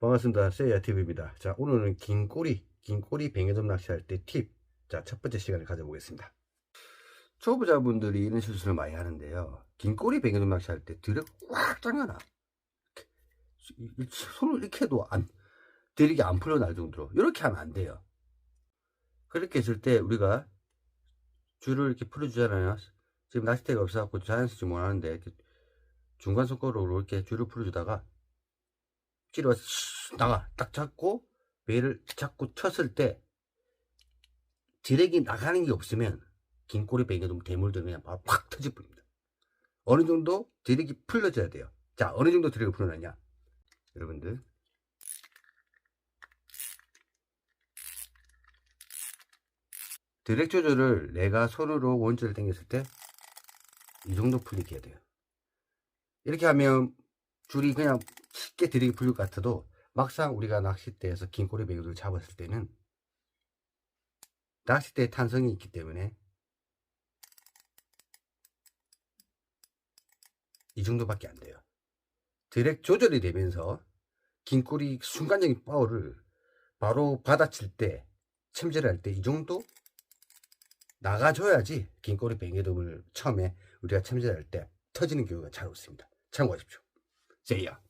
반갑습니다. 세이야TV입니다. 자, 오늘은 긴 꼬리, 긴 꼬리 뱅에돔 낚시할 때 팁. 자, 첫 번째 시간을 가져보겠습니다. 초보자분들이 이런 실수를 많이 하는데요. 긴 꼬리 뱅에돔 낚시할 때 드랙 꽉 이- 손을 이렇게 해도 안, 드랙이 안 풀려날 정도로. 이렇게 하면 안 돼요. 그렇게 했을 때 우리가 줄을 이렇게 풀어주잖아요. 지금 낚싯대가 없어갖고 자연스럽지 못하는데 중간 손가락으로 이렇게 줄을 풀어주다가 찌러 나가 딱 잡고 배를 잡고 쳤을 때 드랙이 나가는 게 없으면 긴 꼬리 뱅에도 대물들 그냥 바로 확 터져버립니다. 어느 정도 드랙이 풀려져야 돼요. 자 어느 정도 드랙이 풀어놨냐 여러분들 드랙 조절을 내가 손으로 원줄을 당겼을 때 이 정도 풀리게 해야 돼요. 이렇게 하면 줄이 그냥 쉽게 풀릴 것 같아도 막상 우리가 낚싯대에서 긴 꼬리 베개를 잡았을 때는 낚싯대에 탄성이 있기 때문에 이 정도밖에 안 돼요. 드랙 조절이 되면서 긴 꼬리 순간적인 파워를 바로 받아칠 때 챔질을 할때 이 정도 나가줘야지 긴 꼬리 뱅에돔을 처음에 우리가 챔질할 때 터지는 경우가 잘 없습니다. 참고하십시오. 세이야.